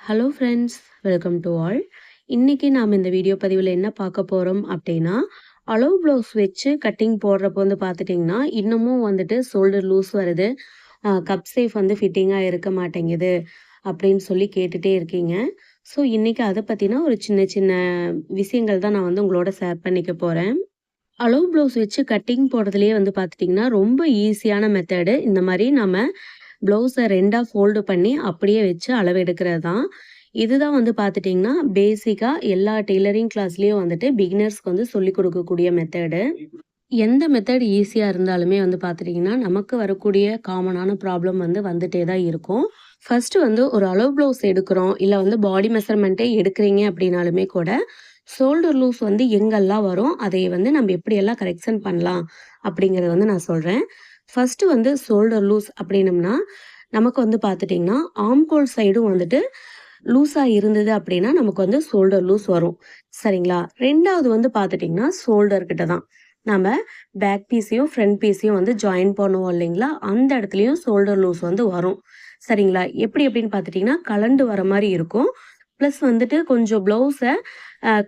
Hello friends welcome to all இன்றைக்கி நாம் இந்த வீடியோ பதிவில் என்ன பார்க்க போகிறோம் அப்படின்னா அலோவ் ப்ளவுஸ் வச்சு கட்டிங் போடுறப்போ வந்து பார்த்துட்டிங்கன்னா இன்னமும் வந்துட்டு ஷோல்டர் லூஸ் வருது. கப் சேஃப் வந்து ஃபிட்டிங்காக இருக்க மாட்டேங்குது அப்படின்னு சொல்லி கேட்டுகிட்டே இருக்கீங்க. ஸோ இன்றைக்கி அதை பற்றினா ஒரு சின்ன சின்ன விஷயங்கள் தான் நான் வந்து உங்களோட ஷேர் பண்ணிக்க போகிறேன் அலோவ் ப்ளவுஸ் வச்சு கட்டிங் போடுறதுலேயே வந்து பார்த்துட்டிங்கன்னா ரொம்ப ஈஸியான மெத்தடு இந்த மாதிரி நம்ம ப்ளவுஸை ரெண்டாக ஃபோல்டு பண்ணி அப்படியே வச்சு அளவெடுக்கிறது தான் இதுதான் வந்து பார்த்துட்டிங்கன்னா பேசிக்காக எல்லா டெய்லரிங் கிளாஸ்லேயும் வந்துட்டு பிகினர்ஸ்க்கு வந்து சொல்லிக் கொடுக்கக்கூடிய மெத்தடு எந்த மெத்தட் ஈஸியாக இருந்தாலுமே வந்து பார்த்துட்டிங்கன்னா நமக்கு வரக்கூடிய காமனான ப்ராப்ளம் வந்து வந்துட்டே தான் இருக்கும். ஃபஸ்ட்டு வந்து ஒரு அளவு ப்ளவுஸ் எடுக்கிறோம் இல்லை வந்து பாடி மெஷர்மெண்ட்டே எடுக்கிறீங்க அப்படின்னாலுமே கூட ஷோல்டர் லூஸ் வந்து எங்கெல்லாம் வரும் அதை வந்து நம்ம எப்படியெல்லாம் கரெக்ஷன் பண்ணலாம் அப்படிங்கிறத வந்து நான் சொல்கிறேன் ஃபஸ்ட்டு வந்து ஷோல்டர் லூஸ் அப்படின்னம்னா நமக்கு வந்து பார்த்துட்டிங்கன்னா ஆம்கோல் சைடும் வந்துட்டு லூஸாக இருந்தது அப்படின்னா நமக்கு வந்து ஷோல்டர் லூஸ் வரும். சரிங்களா? ரெண்டாவது வந்து பார்த்துட்டிங்கன்னா ஷோல்டர் கிட்ட தான் நம்ம பேக் பீஸையும் ஃப்ரண்ட் பீஸையும் வந்து ஜாயின் பண்ணுவோம் இல்லைங்களா? அந்த இடத்துலையும் ஷோல்டர் லூஸ் வந்து வரும். சரிங்களா? எப்படி எப்படின்னு பார்த்துட்டிங்கன்னா கலண்டு வர மாதிரி இருக்கும். ப்ளஸ் வந்துட்டு கொஞ்சம் ப்ளவுஸை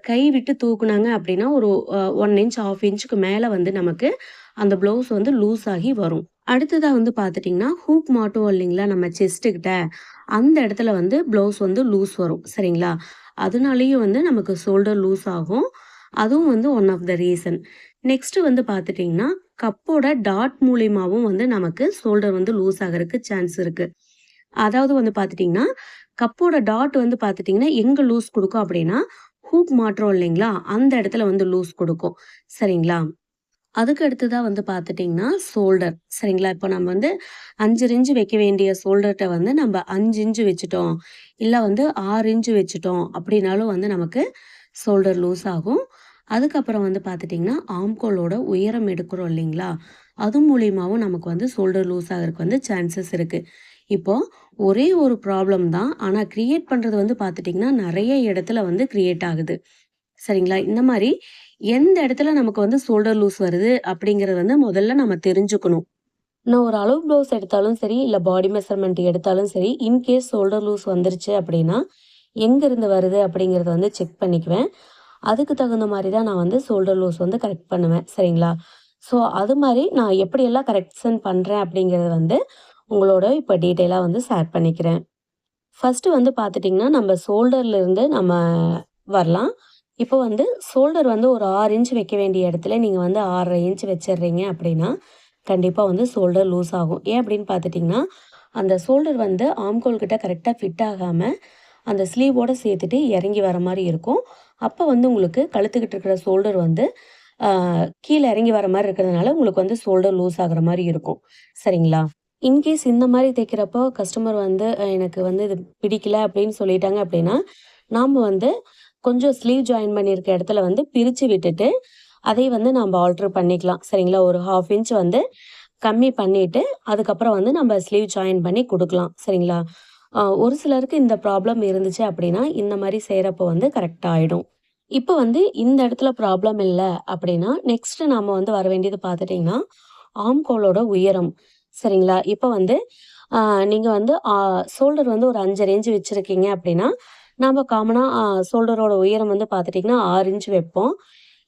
கை விட்டு தூக்குனாங்க அப்படின்னா ஒரு ஒன் இன்ச் ஆஃப் இன்ச்சுக்கு மேலே வந்து நமக்கு அந்த ப்ளவுஸ் வந்து லூஸ் ஆகி வரும். அடுத்ததாக வந்து பார்த்துட்டிங்கன்னா ஹூக் மாட்டோம் இல்லைங்களா நம்ம செஸ்ட்டுக்கிட்ட அந்த இடத்துல வந்து ப்ளவுஸ் வந்து லூஸ் வரும் சரிங்களா? அதனாலேயும் வந்து நமக்கு ஷோல்டர் லூஸ் ஆகும். அதுவும் வந்து one of the reason next வந்து பார்த்துட்டிங்கன்னா கப்போட டாட் மூலியமாகவும் வந்து நமக்கு ஷோல்டர் வந்து லூஸ் ஆகிறதுக்கு சான்ஸ் இருக்குது அதாவது வந்து பார்த்துட்டிங்கன்னா கப்போட டாட் வந்து பார்த்துட்டிங்கன்னா எங்கே லூஸ் கொடுக்கும் அப்படின்னா ஹூக் மாட்டுறோம் இல்லைங்களா அந்த இடத்துல வந்து லூஸ் கொடுக்கும் சரிங்களா? அதுக்கு அடுத்ததாக வந்து பார்த்துட்டிங்கன்னா ஷோல்டர் சரிங்களா? இப்போ நம்ம வந்து அஞ்சு இன்ச்சு வைக்க வேண்டிய ஷோல்டர்கிட்ட வந்து நம்ம அஞ்சு இன்ச்சு வச்சுட்டோம். இல்லை வந்து ஆறு இன்ச்சு வச்சுட்டோம் அப்படின்னாலும் வந்து நமக்கு ஷோல்டர் லூஸ் ஆகும். அதுக்கப்புறம் வந்து பார்த்துட்டிங்கன்னா ஆம்கோலோட உயரம் எடுக்கிறோம் இல்லைங்களா? அது மூலியமாகவும் நமக்கு வந்து ஷோல்டர் லூஸ் ஆகிறதுக்கு வந்து சான்சஸ் இருக்குது இப்போது ஒரே ஒரு ப்ராப்ளம் தான். ஆனால் க்ரியேட் பண்ணுறது வந்து பார்த்துட்டிங்கன்னா நிறைய இடத்துல வந்து க்ரியேட் ஆகுது. சரிங்களா? இந்த மாதிரி எந்த இடத்துல நமக்கு வந்து ஷோல்டர் லூஸ் வருது அப்படிங்கிறது வந்து முதல்ல நம்ம தெரிஞ்சுக்கணும். நான் ஒரு அளவு ப்ளவுஸ் எடுத்தாலும் சரி இல்லை பாடி மெஷர்மெண்ட் எடுத்தாலும் சரி இன்கேஸ் ஷோல்டர் லூஸ் வந்துருச்சு அப்படின்னா எங்கேருந்து வருது அப்படிங்கிறத வந்து செக் பண்ணிக்குவேன். அதுக்கு தகுந்த மாதிரி தான் நான் வந்து ஷோல்டர் லூஸ் வந்து கரெக்ட் பண்ணுவேன் சரிங்களா? ஸோ அது மாதிரி நான் எப்படியெல்லாம் கரெக்ஷன் பண்ணுறேன் அப்படிங்கிறத வந்து உங்களோட இப்போ டீட்டெயிலாக வந்து ஷேர் பண்ணிக்கிறேன். ஃபஸ்ட்டு வந்து பார்த்துட்டிங்கன்னா நம்ம ஷோல்டர்லேருந்து நம்ம வரலாம். இப்போ வந்து ஷோல்டர் வந்து ஒரு ஆறு இன்ச் வைக்க வேண்டிய இடத்துல நீங்கள் வந்து ஆறரை இன்ச் வச்சிடுறீங்க அப்படின்னா கண்டிப்பாக வந்து ஷோல்டர் லூஸ் ஆகும். ஏன் அப்படின்னு பார்த்துட்டிங்கன்னா அந்த ஷோல்டர் வந்து ஆம்கோல் கிட்ட கரெக்டாக ஃபிட் ஆகாமல் அந்த ஸ்லீவோடு சேர்த்துட்டு இறங்கி வர மாதிரி இருக்கும். அப்போ வந்து உங்களுக்கு கழுத்துக்கிட்டு இருக்கிற ஷோல்டர் வந்து கீழே இறங்கி வர மாதிரி இருக்கிறதுனால உங்களுக்கு வந்து ஷோல்டர் லூஸ் ஆகிற மாதிரி இருக்கும். சரிங்களா? இன்கேஸ் இந்த மாதிரி தைக்கிறப்போ கஸ்டமர் வந்து எனக்கு வந்து இது பிடிக்கல அப்படின்னு சொல்லிட்டாங்க அப்படின்னா நாம் வந்து கொஞ்சம் ஸ்லீவ் ஜாயின் பண்ணியிருக்க இடத்துல வந்து பிரித்து விட்டுட்டு அதை வந்து நம்ம ஆல்ட்ரு பண்ணிக்கலாம். சரிங்களா? ஒரு ஹாஃப் இன்ச் வந்து கம்மி பண்ணிவிட்டு அதுக்கப்புறம் வந்து நம்ம ஸ்லீவ் ஜாயின் பண்ணி கொடுக்கலாம். சரிங்களா? ஒரு சிலருக்கு இந்த ப்ராப்ளம் இருந்துச்சு அப்படின்னா இந்த மாதிரி செய்கிறப்போ வந்து கரெக்டாக ஆகிடும் இப்போ வந்து இந்த இடத்துல ப்ராப்ளம் இல்லை அப்படின்னா நெக்ஸ்ட்டு நாம் வந்து வர வேண்டியது பார்த்துட்டிங்கன்னா ஆம்கோலோட உயரம். சரிங்களா? இப்போ வந்து நீங்கள் வந்து ஷோல்டர் வந்து ஒரு அஞ்சு ரேஞ்சு வச்சுருக்கீங்க அப்படின்னா நாம் காமனாக ஷோல்டரோட உயரம் வந்து பார்த்துட்டிங்கன்னா ஆறு இன்ச் வைப்போம்.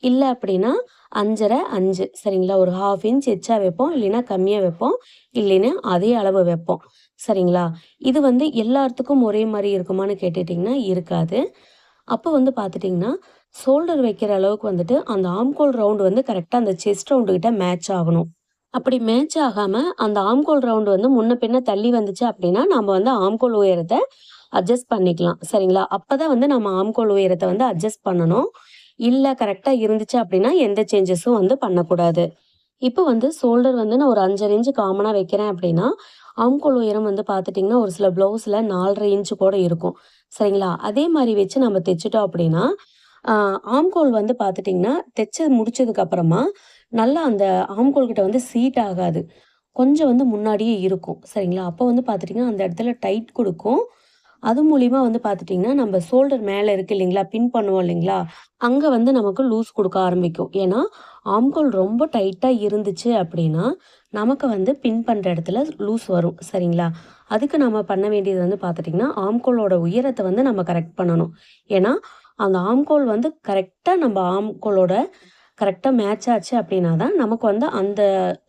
இல்லை அப்படின்னா அஞ்சரை அஞ்சு. சரிங்களா? ஒரு ஹாஃப் இன்ச் எச்சா வைப்போம். இல்லைன்னா கம்மியாக வைப்போம். இல்லைன்னா அதே அளவு வைப்போம். சரிங்களா? இது வந்து எல்லாத்துக்கும் ஒரே மாதிரி இருக்குமான்னு கேட்டுட்டிங்கன்னா இருக்காது. அப்போ வந்து பார்த்துட்டிங்கன்னா ஷோல்டர் வைக்கிற அளவுக்கு வந்துட்டு அந்த ஆம்கோல் ரவுண்டு வந்து கரெக்டாக அந்த செஸ்ட் ரவுண்டுக்கிட்ட மேட்ச் ஆகணும். அப்படி மேட்ச் ஆகாமல் அந்த ஆம்கோல் ரவுண்டு வந்து முன்ன பின்ன தள்ளி வந்துச்சு அப்படின்னா நம்ம வந்து ஆம்கோல் உயரத்தை அட்ஜஸ்ட் பண்ணிக்கலாம். சரிங்களா? அப்போ தான் வந்து நம்ம ஆம்கோல் உயரத்தை வந்து அட்ஜஸ்ட் பண்ணணும். இல்லை கரெக்டாக இருந்துச்சு அப்படின்னா எந்த சேஞ்சஸும் வந்து பண்ணக்கூடாது. இப்போ வந்து ஷோல்டர் வந்து நான் ஒரு அஞ்சரை இன்ச்சு காமனாக வைக்கிறேன் அப்படின்னா ஆம்கோல் உயரம் வந்து பார்த்துட்டிங்கன்னா ஒரு சில ப்ளவுஸில் நாலரை இன்ச்சு கூட இருக்கும். சரிங்களா? அதே மாதிரி வச்சு நம்ம தைச்சிட்டோம் அப்படின்னா ஆம்கோல் வந்து பார்த்துட்டிங்கன்னா தைச்சது முடிச்சதுக்கப்புறமா நல்லா அந்த ஆம்கோல் கிட்ட வந்து சீட் ஆகாது. கொஞ்சம் வந்து முன்னாடியே இருக்கும். சரிங்களா? அப்போ வந்து பார்த்துட்டிங்கன்னா அந்த இடத்துல டைட் கொடுக்கும். அது மூலிமா வந்து பார்த்துட்டிங்கன்னா, நம்ம ஷோல்டர் மேலே இருக்கு இல்லைங்களா? பின் பண்ணுவோம் இல்லைங்களா? அங்கே வந்து நமக்கு லூஸ் கொடுக்க ஆரம்பிக்கும். ஏன்னா, ஆம்கோல் ரொம்ப டைட்டாக இருந்துச்சு அப்படின்னா, நமக்கு வந்து பின் பண்ணுற இடத்துல லூஸ் வரும். சரிங்களா? அதுக்கு நம்ம பண்ண வேண்டியது வந்து பார்த்துட்டிங்கன்னா, ஆம்கோலோட உயரத்தை வந்து நம்ம கரெக்ட் பண்ணணும். ஏன்னா, அந்த ஆம்கோல் வந்து கரெக்டாக நம்ம ஆம்கோலோட கரெக்டாக மேட்ச் ஆச்சு அப்படின்னா தான், நமக்கு வந்து அந்த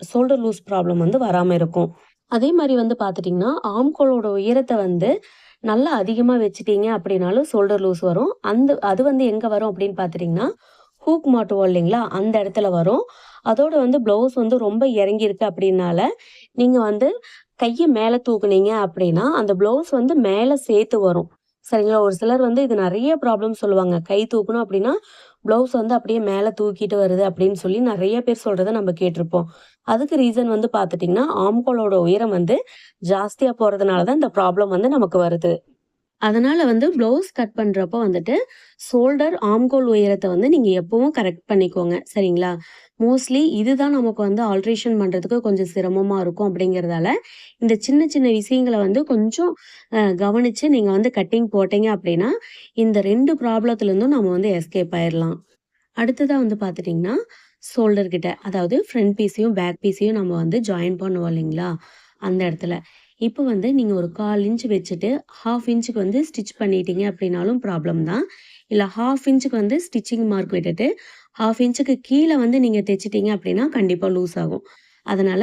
ஷோல்டர் லூஸ் ப்ராப்ளம் வந்து வராமல் இருக்கும். அதே மாதிரி வந்து பார்த்துட்டிங்கன்னா, ஆம்கோலோட உயரத்தை வந்து நல்லா அதிகமாக வச்சுட்டீங்க அப்படின்னாலும் ஷோல்டர் லூஸ் வரும். அந்த அது வந்து எங்கே வரும் அப்படின்னு பார்த்துட்டிங்கன்னா, ஹூக் மாட்டுவோம் இல்லைங்களா? அந்த இடத்துல வரும். அதோடு வந்து ப்ளவுஸ் வந்து ரொம்ப இறங்கியிருக்கு அப்படின்னால, நீங்கள் வந்து கையை மேலே தூக்குனீங்க அப்படின்னா, அந்த ப்ளவுஸ் வந்து மேலே சேர்த்து வரும். சரிங்களா? ஒரு சிலர் வந்து இது நிறைய ப்ராப்ளம் சொல்லுவாங்க. கை தூக்கணும் அப்படின்னா, ப்ளவுஸ் வந்து அப்படியே மேலே தூக்கிட்டு வருது அப்படின்னு சொல்லி நிறைய பேர் சொல்றத நம்ம கேட்டிருப்போம் அதுக்கு ரீசன் வந்து பார்த்துட்டிங்கன்னா, ஆம்கோலோட உயரம் வந்து ஜாஸ்தியாக போகிறதுனால தான் இந்த ப்ராப்ளம் வந்து நமக்கு வருது. அதனால் வந்து ப்ளவுஸ் கட் பண்ணுறப்போ வந்துட்டு, ஷோல்டர், ஆம்கோல் உயரத்தை வந்து நீங்கள் எப்பவும் கரெக்ட் பண்ணிக்கோங்க. சரிங்களா? மோஸ்ட்லி இதுதான் நமக்கு வந்து ஆல்ட்ரேஷன் பண்ணுறதுக்கு கொஞ்சம் சிரமமாக இருக்கும் அப்படிங்கிறதால, இந்த சின்ன சின்ன விஷயங்களை வந்து கொஞ்சம் கவனித்து நீங்கள் வந்து கட்டிங் போட்டீங்க அப்படின்னா, இந்த ரெண்டு ப்ராப்ளத்துலேருந்தும் நம்ம வந்து எஸ்கேப் ஆயிடலாம் அடுத்ததாக வந்து பார்த்துட்டிங்கன்னா, ஷோல்டர் கிட்ட அதாவது ஃப்ரண்ட் பீஸையும், பேக் பீஸையும் நம்ம வந்து ஜாயின் பண்ணுவோம் இல்லைங்களா? அந்த இடத்துல. இப்போ வந்து நீங்கள் ஒரு 1/4 இன்ச் வச்சுட்டு, 1/2 இன்ச்சுக்கு வந்து ஸ்டிச் பண்ணிட்டீங்க அப்படின்னாலும் ப்ராப்ளம் தான். இல்லை ஹாஃப் இன்ச்சுக்கு வந்து ஸ்டிச்சிங் மார்க் விட்டுட்டு, 1/2 இன்ச்சுக்கு கீழே வந்து நீங்கள் தைச்சிட்டீங்க அப்படின்னா, கண்டிப்பாக லூஸ் ஆகும். அதனால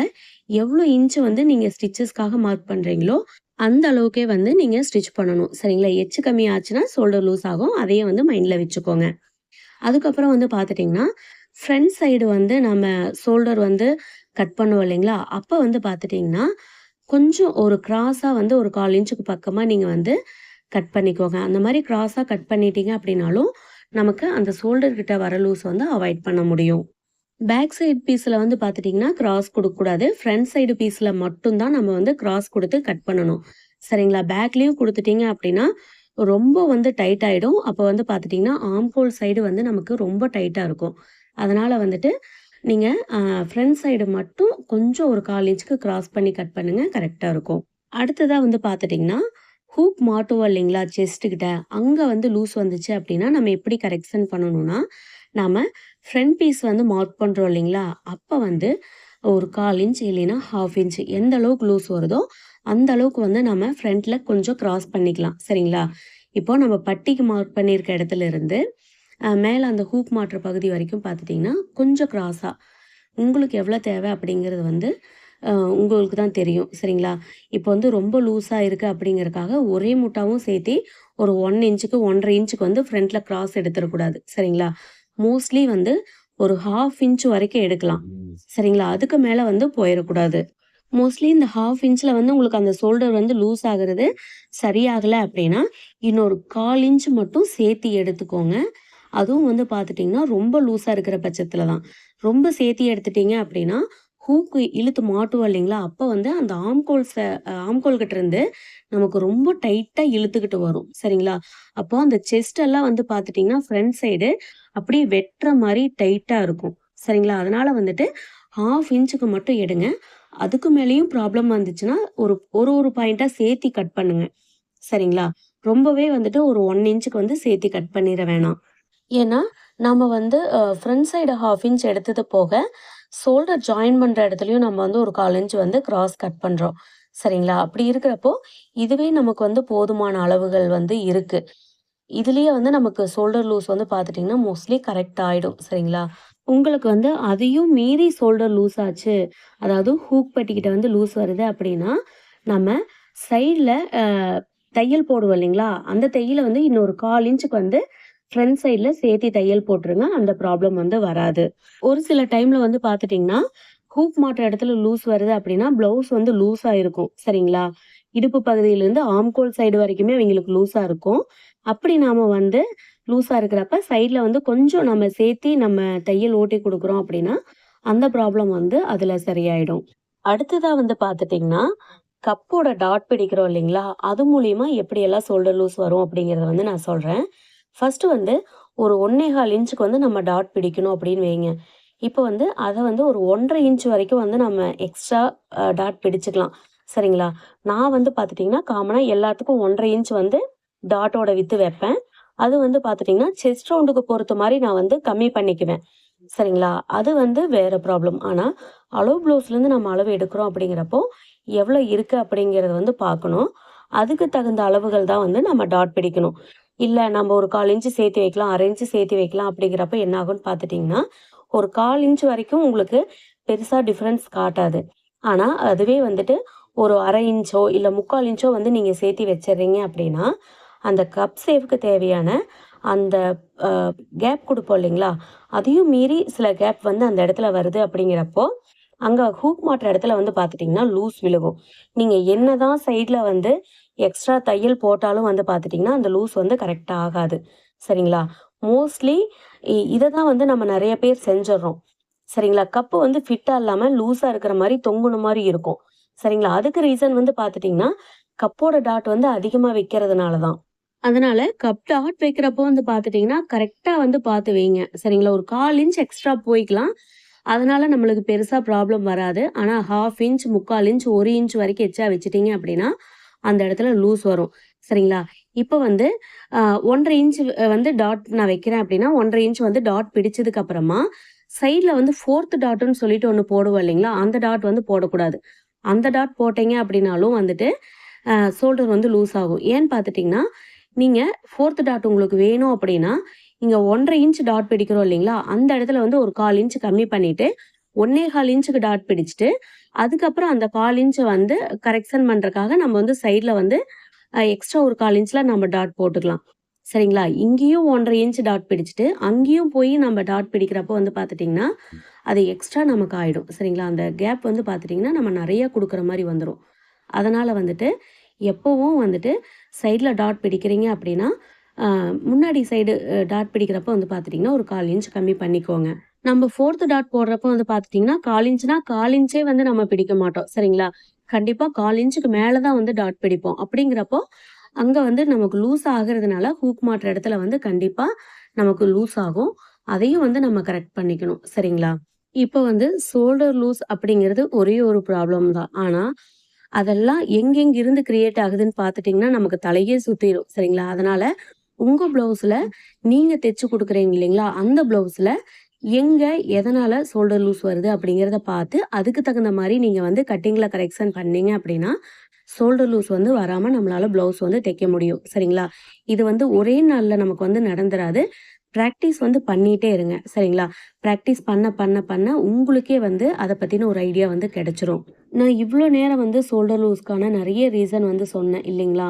எவ்வளோ இன்ச் வந்து நீங்கள் ஸ்டிச்சஸ்க்காக மார்க் பண்ணுறீங்களோ அந்த அளவுக்கே வந்து நீங்கள் ஸ்டிச் பண்ணணும். சரிங்களா? எச்சு கம்மி ஆச்சுன்னா ஷோல்டர் லூஸ் ஆகும். அதையே வந்து மைண்டில் வச்சுக்கோங்க. அதுக்கப்புறம் வந்து பார்த்துட்டிங்கன்னா, ஃப்ரண்ட் சைடு வந்து நம்ம ஷோல்டர் வந்து கட் பண்ணுவோம் இல்லைங்களா? அப்போ வந்து பார்த்துட்டிங்கன்னா, கொஞ்சம் ஒரு கிராஸாக வந்து ஒரு 1/4 இன்ச்சுக்கு பக்கமாக நீங்கள் வந்து கட் பண்ணிக்கோங்க. அந்த மாதிரி கிராஸாக கட் பண்ணிட்டீங்க அப்படின்னாலும், நமக்கு அந்த ஷோல்டர்கிட்ட வர லூஸ் வந்து அவாய்ட் பண்ண முடியும். பேக் சைடு பீஸில் வந்து பார்த்துட்டிங்கன்னா, கிராஸ் கொடுக்கக்கூடாது ஃப்ரண்ட் சைடு பீஸில் மட்டும்தான் நம்ம வந்து கிராஸ் கொடுத்து கட் பண்ணணும். சரிங்களா? பேக்லேயும் கொடுத்துட்டீங்க அப்படின்னா, ரொம்ப வந்து டைட் ஆகிடும் அப்போ வந்து பார்த்துட்டிங்கன்னா, ஆம்போல் சைடு வந்து நமக்கு ரொம்ப டைட்டாக இருக்கும். அதனால் வந்துட்டு, நீங்கள் ஃப்ரண்ட் சைடு மட்டும் கொஞ்சம் ஒரு 1/4 இன்ச்சுக்கு கிராஸ் பண்ணி கட் பண்ணுங்கள் கரெக்டாக இருக்கும். அடுத்ததாக வந்து பார்த்துட்டிங்கன்னா, ஹூக் மாட்டுவோம் இல்லைங்களா? செஸ்ட்டுக்கிட்ட அங்கே வந்து லூஸ் வந்துச்சு அப்படின்னா, நம்ம எப்படி கரெக்ஷன் பண்ணணும்னா, நாம் ஃப்ரண்ட் பீஸ் வந்து மார்க் பண்ணுறோம் இல்லைங்களா? அப்போ வந்து ஒரு 1/4 இன்ச் இல்லைன்னா 1/2 இன்ச் எந்த அளவுக்கு லூஸ் வருதோ, அந்த அளவுக்கு வந்து நம்ம ஃப்ரண்ட்டில் கொஞ்சம் கிராஸ் பண்ணிக்கலாம். சரிங்களா? இப்போ நம்ம பட்டிக்கு மார்க் பண்ணியிருக்க இடத்துல இருந்து, மேலே அந்த ஹூக் மாட்டுற பகுதி வரைக்கும் பார்த்துட்டிங்கன்னா, கொஞ்சம் க்ராஸாக உங்களுக்கு எவ்வளோ தேவை அப்படிங்கிறது வந்து உங்களுக்கு தான் தெரியும். சரிங்களா? இப்போ வந்து ரொம்ப லூஸாக இருக்குது அப்படிங்கிறதுக்காக ஒரே முட்டாவும் சேர்த்தி ஒரு ஒன் இன்ச்சுக்கு 1 1/2 இன்ச்சுக்கு வந்து ஃப்ரண்ட்டில் கிராஸ் எடுத்துடக்கூடாது சரிங்களா? மோஸ்ட்லி வந்து ஒரு 1/2 இன்ச் வரைக்கும் எடுக்கலாம். சரிங்களா? அதுக்கு மேலே வந்து போயிடக்கூடாது மோஸ்ட்லி இந்த ஹாஃப் இன்ச்சில் வந்து உங்களுக்கு அந்த ஷோல்டர் வந்து லூஸ் ஆகுறது சரியாகலை அப்படின்னா, இன்னொரு 1/4 இன்ச் மட்டும் சேர்த்தி எடுத்துக்கோங்க. அதுவும் வந்து பார்த்துட்டிங்கன்னா, ரொம்ப லூஸாக இருக்கிற பட்சத்தில் தான். ரொம்ப சேர்த்தி எடுத்துட்டீங்க அப்படின்னா, ஹூக்கு இழுத்து மாட்டுவோம் இல்லைங்களா? அப்போ வந்து அந்த ஆம்கோல்ஸை ஆம்கோல் கிட்ட இருந்து நமக்கு ரொம்ப டைட்டாக இழுத்துக்கிட்டு வரும். சரிங்களா? அப்போ அந்த செஸ்ட் எல்லாம் வந்து பார்த்துட்டிங்கன்னா, ஃப்ரண்ட் சைடு அப்படியே வெட்டுற மாதிரி டைட்டாக இருக்கும். சரிங்களா? அதனால் வந்துட்டு 1/2 இன்ச்சுக்கு மட்டும் எடுங்க. அதுக்கு மேலேயும் ப்ராப்ளம் வந்துச்சுன்னா, ஒரு ஒரு ஒரு பாயிண்ட்டாக சேர்த்தி கட் பண்ணுங்க. சரிங்களா? ரொம்பவே வந்துட்டு ஒரு ஒன் இன்ச்சுக்கு வந்து சேர்த்தி கட் பண்ணிட வேணாம். ஏன்னா, நம்ம வந்து ஃப்ரண்ட் சைடு 1/2 இன்ச் எடுத்தது போக, ஷோல்டர் ஜாயின் பண்ணுற இடத்துலையும் நம்ம வந்து ஒரு 1/4 இன்ச் வந்து கிராஸ் கட் பண்ணுறோம் சரிங்களா? அப்படி இருக்கிறப்போ, இதுவே நமக்கு வந்து போதுமான அளவுகள் வந்து இருக்கு. இதுலேயே வந்து நமக்கு ஷோல்டர் லூஸ் வந்து பார்த்துட்டிங்கன்னா, மோஸ்ட்லி கரெக்ட் ஆகிடும் சரிங்களா? உங்களுக்கு வந்து அதையும் மீறி ஷோல்டர் லூஸ் ஆச்சு, அதாவது ஹூக் பட்டிக்கிட்ட வந்து லூஸ் வருது அப்படின்னா, நம்ம சைடில் தையல் போடுவோம் இல்லைங்களா? அந்த தையில் வந்து இன்னொரு 1/4 இன்ச்சுக்கு வந்து ஃப்ரண்ட் சைட்ல சேர்த்தி தையல் போட்டுருங்க. அந்த ப்ராப்ளம் வந்து வராது. ஒரு சில டைம்ல வந்து பார்த்துட்டிங்கன்னா, ஹூப் மாட்டுற இடத்துல லூஸ் வருது அப்படின்னா, ப்ளவுஸ் வந்து லூஸா இருக்கும். சரிங்களா? இடுப்பு பகுதியிலேருந்து ஆம்கோல் சைடு வரைக்குமே அவங்களுக்கு லூஸா இருக்கும். அப்படி நாம வந்து லூஸா இருக்கிறப்ப, சைட்ல வந்து கொஞ்சம் நம்ம சேர்த்தி நம்ம தையல் ஓட்டி கொடுக்குறோம் அப்படின்னா, அந்த ப்ராப்ளம் வந்து அதுல சரியாயிடும். அடுத்ததா வந்து பார்த்துட்டிங்கன்னா, கப்போட டாட் பிடிக்கிறோம் இல்லைங்களா? அது மூலியமா எப்படியெல்லாம் ஷோல்டர் லூஸ் வரும் அப்படிங்கிறத வந்து நான் சொல்றேன். ஃபஸ்ட்டு வந்து ஒரு 1 1/4 இன்ச்சுக்கு வந்து நம்ம டாட் பிடிக்கணும் அப்படின்னு வைங்க. இப்போ வந்து அதை வந்து ஒரு 1 1/2 இன்ச் வரைக்கும் வந்து நம்ம எக்ஸ்ட்ரா டாட் பிடிச்சிக்கலாம். சரிங்களா? நான் வந்து பார்த்துட்டிங்கன்னா காமனாக எல்லாத்துக்கும் ஒன்றரை இன்ச் வந்து டாட்டோட வித்து வைப்பேன். அது வந்து பார்த்துட்டிங்கன்னா செஸ்ட் ரவுண்டுக்கு பொறுத்த மாதிரி நான் வந்து கம்மி பண்ணிக்குவேன். சரிங்களா? அது வந்து வேறு ப்ராப்ளம் ஆனால் அளவு ப்ளவுஸ்லேருந்து நம்ம அளவு எடுக்கிறோம் அப்படிங்கிறப்போ எவ்வளோ இருக்குது அப்படிங்கிறத வந்து பார்க்கணும். அதுக்கு தகுந்த அளவுகள் தான் வந்து நம்ம டாட் பிடிக்கணும். இல்லை நம்ம ஒரு கால் இன்ச்சு சேர்த்து வைக்கலாம் அரை இன்ச்சு சேர்த்து வைக்கலாம் அப்படிங்கிறப்ப என்ன ஆகும்னு பார்த்துட்டிங்கன்னா ஒரு கால் இன்ச் வரைக்கும் உங்களுக்கு பெருசாக டிஃப்ரென்ஸ் காட்டாது. ஆனால் அதுவே வந்துட்டு ஒரு அரை இன்ச்சோ இல்லை முக்கால் இன்ச்சோ வந்து நீங்கள் சேர்த்து வச்சிடுறீங்க அப்படின்னா அந்த கப் சேவுக்கு தேவையான அந்த கேப் கொடுப்போம் இல்லைங்களா? அதையும் மீறி சில கேப் வந்து அந்த இடத்துல வருது அப்படிங்கிறப்போ அங்கே ஹூக் மாட்டுற இடத்துல வந்து பார்த்துட்டிங்கன்னா லூஸ் விழுகும் நீங்கள் என்ன தான் சைடில் வந்து எக்ஸ்ட்ரா தையல் போட்டாலும் வந்து பார்த்துட்டிங்கன்னா அந்த லூஸ் வந்து கரெக்டாக ஆகாது. சரிங்களா? மோஸ்ட்லி இதை தான் வந்து நம்ம நிறைய பேர் செஞ்சிடறோம். சரிங்களா? கப்பு வந்து ஃபிட்டாக இல்லாமல் லூஸாக இருக்கிற மாதிரி தொங்குன மாதிரி இருக்கும். சரிங்களா? அதுக்கு ரீசன் வந்து பார்த்துட்டிங்கன்னா கப்போட டாட் வந்து அதிகமாக வைக்கிறதுனால தான் அதனால கப் டாட் வைக்கிறப்போ வந்து பார்த்துட்டிங்கன்னா கரெக்டாக வந்து பார்த்து வைங்க. சரிங்களா? ஒரு கால் இன்ச் எக்ஸ்ட்ரா போய்க்கலாம். அதனால நம்மளுக்கு பெருசாக ப்ராப்ளம் வராது. ஆனால் ஹாஃப் இன்ச் முக்கால் இன்ச் ஒரு இன்ச் வரைக்கும் எச்சா வச்சுட்டிங்க அப்படின்னா அந்த இடத்துல லூஸ் வரும். சரிங்களா? இப்போ வந்து ஒன்றரை இன்ச் வந்து டாட் நான் வைக்கிறேன் அப்படின்னா ஒன்றரை இன்ச் வந்து டாட் பிடிச்சதுக்கு அப்புறமா சைடில் வந்து ஃபோர்த் டாட்டுன்னு சொல்லிட்டு ஒன்று போடுவோம் இல்லைங்களா? அந்த டாட் வந்து போடக்கூடாது. அந்த டாட் போட்டீங்க அப்படின்னாலும் வந்துட்டு ஷோல்டர் வந்து லூஸ் ஆகும். ஏன்னு பார்த்துட்டிங்கன்னா நீங்கள் ஃபோர்த் டாட் உங்களுக்கு வேணும் அப்படின்னா இங்கே ஒன்றரை இன்ச் டாட் பிடிக்கிறோம் இல்லைங்களா? அந்த இடத்துல வந்து ஒரு கால் இன்ச் கம்மி பண்ணிவிட்டு ஒன்னே கால் இன்ச்சுக்கு டாட் பிடிச்சிட்டு அதுக்கப்புறம் அந்த கால் இன்ச்சை வந்து கரெக்ஷன் பண்ணுறக்காக நம்ம வந்து சைடில் வந்து எக்ஸ்ட்ரா ஒரு கால் இன்ச்சில் நம்ம டாட் போட்டுக்கலாம். சரிங்களா? இங்கேயும் ஒன்றரை இன்ச் டாட் பிடிச்சிட்டு அங்கேயும் போய் நம்ம டாட் பிடிக்கிறப்போ வந்து பார்த்துட்டிங்கன்னா அது எக்ஸ்ட்ரா நமக்கு ஆகிடும் சரிங்களா? அந்த கேப் வந்து பார்த்துட்டிங்கன்னா நம்ம நிறையா கொடுக்குற மாதிரி வந்துடும் அதனால் வந்துட்டு எப்போவும் வந்துட்டு சைடில் டாட் பிடிக்கிறீங்க அப்படின்னா முன்னாடி சைடு டாட் பிடிக்கிறப்ப வந்து பார்த்துட்டிங்கன்னா ஒரு கால் இன்ச் கம்மி பண்ணிக்கோங்க. நம்ம ஃபோர்த்து டாட் போடுறப்ப வந்து பார்த்துட்டிங்கன்னா கால் இன்ச்னா கால் இன்ச்சே வந்து நம்ம பிடிக்க மாட்டோம். சரிங்களா? கண்டிப்பாக கால் இன்ச்சுக்கு மேலே தான் வந்து டாட் பிடிப்போம். அப்படிங்கிறப்போ அங்கே வந்து நமக்கு லூஸ் ஆகிறதுனால ஹூக் மாட்டுற இடத்துல வந்து கண்டிப்பாக நமக்கு லூஸ் ஆகும். அதையும் வந்து நம்ம கரெக்ட் பண்ணிக்கணும். சரிங்களா? இப்போ வந்து ஷோல்டர் லூஸ் அப்படிங்கிறது ஒரே ஒரு ப்ராப்ளம் தான். ஆனால் அதெல்லாம் எங்கெங்கிருந்து கிரியேட் ஆகுதுன்னு பார்த்துட்டிங்கன்னா நமக்கு தலையே சுற்றிடும் சரிங்களா? அதனால உங்கள் ப்ளவுஸில் நீங்கள் தைச்சு கொடுக்குறீங்க இல்லைங்களா? அந்த ப்ளவுஸில் எங்கே எதனால் ஷோல்டர் லூஸ் வருது அப்படிங்கிறத பார்த்து அதுக்கு தகுந்த மாதிரி நீங்கள் வந்து கட்டிங்கில் கரெக்ஷன் பண்ணீங்க அப்படின்னா ஷோல்டர் லூஸ் வந்து வராமல் நம்மளால் ப்ளவுஸ் வந்து தைக்க முடியும். சரிங்களா? இது வந்து ஒரே நாளில் நமக்கு வந்து நடந்துராது. ப்ராக்டிஸ் வந்து பண்ணிகிட்டே இருங்க. சரிங்களா? ப்ராக்டிஸ் பண்ண பண்ண பண்ண உங்களுக்கே வந்து அதை பற்றின ஒரு ஐடியா வந்து கிடச்சிரும். நான் இவ்வளோ நேரம் வந்து ஷோல்டர் லூஸ்க்கான நிறைய ரீசன் வந்து சொன்னேன் இல்லைங்களா?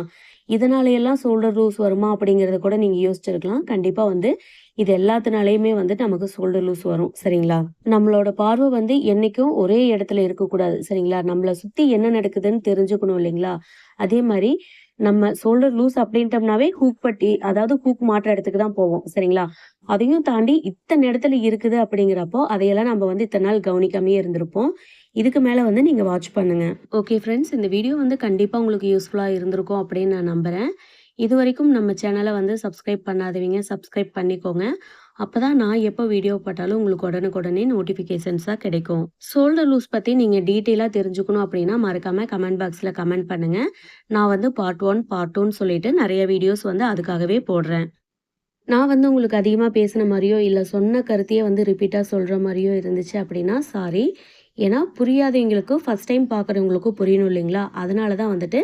இதனாலையெல்லாம் ஷோல்டர் லூஸ் வருமா அப்படிங்கிறத கூட நீங்கள் யோசிச்சிருக்கலாம். கண்டிப்பாக வந்து இது எல்லாத்தினாலையுமே வந்து நமக்கு ஷோல்டர் லூஸ் வரும் சரிங்களா? நம்மளோட பார்வை வந்து என்னைக்கும் ஒரே இடத்துல இருக்கக்கூடாது சரிங்களா? நம்மளை சுற்றி என்ன நடக்குதுன்னு தெரிஞ்சுக்கணும் இல்லைங்களா? அதே மாதிரி நம்ம ஷோல்டர் லூஸ் அப்படின்ட்டோம்னாவே ஹூக் பட்டி அதாவது ஹூக் மாற்ற இடத்துக்கு தான் போவோம் சரிங்களா? அதையும் தாண்டி இத்தனை இடத்துல இருக்குது அப்படிங்கிறப்போ அதையெல்லாம் நம்ம வந்து இத்தனை நாள் கவனிக்காமே இருந்திருப்போம். இதுக்கு மேலே வந்து நீங்கள் வாட்ச் பண்ணுங்க. ஓகே ஃப்ரெண்ட்ஸ் இந்த வீடியோ வந்து கண்டிப்பாக உங்களுக்கு யூஸ்ஃபுல்லாக இருந்திருக்கும் அப்படின்னு நான் நம்புகிறேன் இது வரைக்கும் நம்ம சேனலை வந்து சப்ஸ்கிரைப் பண்ணாதவங்க சப்ஸ்கிரைப் பண்ணிக்கோங்க. அப்போ தான் நான் எப்போ வீடியோ போட்டாலும் உங்களுக்கு உடனுக்குடனே நோட்டிஃபிகேஷன்ஸாக கிடைக்கும். ஷோல்டர் லூஸ் பற்றி நீங்கள் டீட்டெயிலாக தெரிஞ்சுக்கணும் அப்படின்னா மறக்காமல் கமெண்ட் பாக்ஸில் கமெண்ட் பண்ணுங்கள் நான் வந்து பார்ட் ஒன் பார்ட் டூன்னு சொல்லிட்டு நிறைய வீடியோஸ் வந்து அதுக்காகவே போடுறேன். நான் வந்து உங்களுக்கு அதிகமாக பேசின மாதிரியோ இல்லை சொன்ன கருத்தையே வந்து ரிப்பீட்டாக சொல்கிற மாதிரியோ இருந்துச்சு அப்படின்னா சாரி ஏன்னா புரியாதவங்களுக்கும் ஃபஸ்ட் டைம் பார்க்குறவங்களுக்கும் புரியணும் இல்லைங்களா? அதனால தான் வந்துட்டு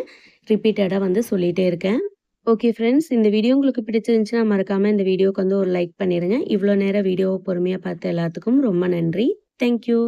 ரிப்பீட்டடாக வந்து சொல்லிகிட்டே இருக்கேன். ஓகே ஃப்ரெண்ட்ஸ் இந்த வீடியோ உங்களுக்கு பிடிச்சிருந்துச்சுன்னா மறக்காமல் இந்த வீடியோக்கு வந்து ஒரு லைக் பண்ணிடுங்க இவ்வளோ நேரம் வீடியோவை பொறுமையாக பார்த்த எல்லாத்துக்கும் ரொம்ப நன்றி. தேங்க்யூ